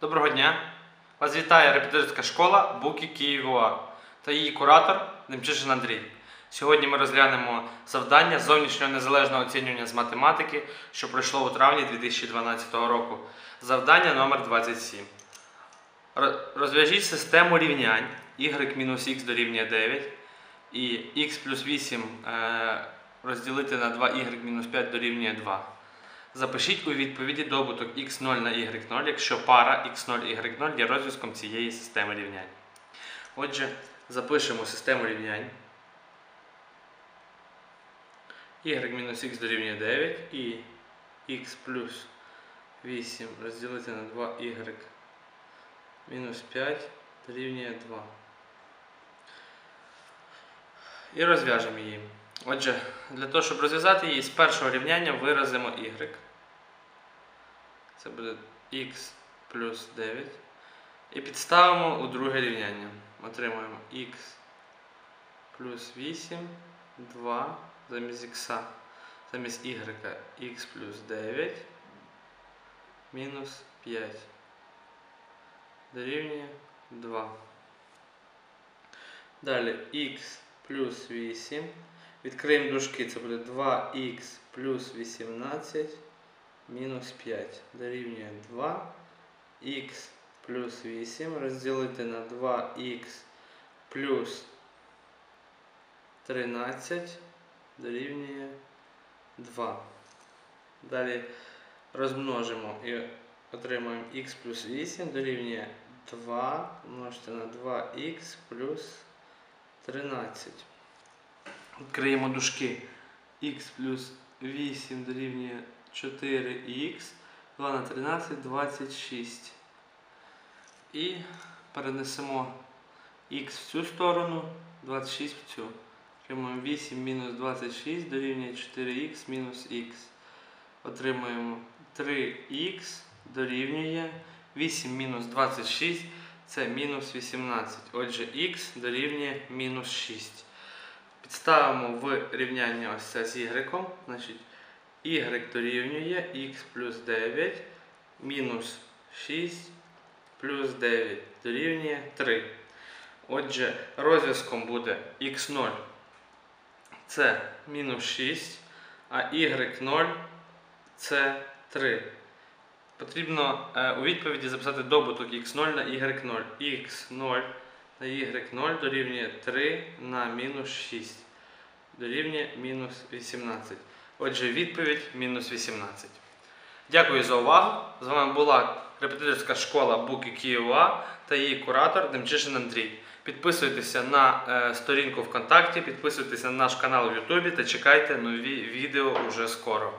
Доброго дня! Вас вітає репетиторська школа Буки Києва та її куратор Демчишин Андрій. Сьогодні ми розглянемо завдання зовнішнього незалежного оцінювання з математики, що пройшло у травні 2012 року. Завдання номер 27. Розв'яжіть систему рівнянь y-х дорівнює 9 і x плюс 8 е, розділити на 2y-5 дорівнює 2. Запишіть у відповіді добуток x0 на y0, якщо пара x0 y0 є розв'язком цієї системи рівнянь. Отже, запишемо систему рівнянь. y-х дорівнює 9 і x плюс 8 розділити на 2y мінус 5 дорівнює 2. І розв'яжемо її. Отже, для того, щоб розв'язати її, з першого рівняння виразимо y. Це буде x плюс 9. І підставимо у друге рівняння. Отримуємо x плюс 8, 2 замість x, замість y x плюс 9 мінус 5 дорівнює 2. Далі x плюс 8. Відкриємо дужки, це буде 2х плюс 18 мінус 5 дорівнює 2. х плюс 8 розділити на 2х плюс 13 дорівнює 2. Далі розмножимо і отримаємо х плюс 8 дорівнює 2 множити на 2х плюс 13. Відкриємо дужки. х плюс 8 дорівнює 4х, 2 на 13 26. І перенесемо х в цю сторону, 26 в цю. Отримуємо 8 мінус 26 дорівнює 4х мінус х. Отримуємо 3х дорівнює 8 мінус 26 це мінус 18. Отже, х дорівнює мінус 6. Підставимо в рівняння ось це з y. Значить, y дорівнює х плюс 9 мінус 6 плюс 9 дорівнює 3. Отже, розв'язком буде х0 це мінус 6, а y0 це 3. Потрібно е, у відповіді записати добуток x0 на y0. x0 на y0 дорівнює 3 на мінус 6. Дорівнює мінус 18. Отже, відповідь мінус 18. Дякую за увагу. З вами була репетиторська школа Буки Києва та її куратор Демчишин Андрій. Підписуйтеся на е, сторінку ВКонтакті, підписуйтеся на наш канал в Ютубі та чекайте нові відео уже скоро.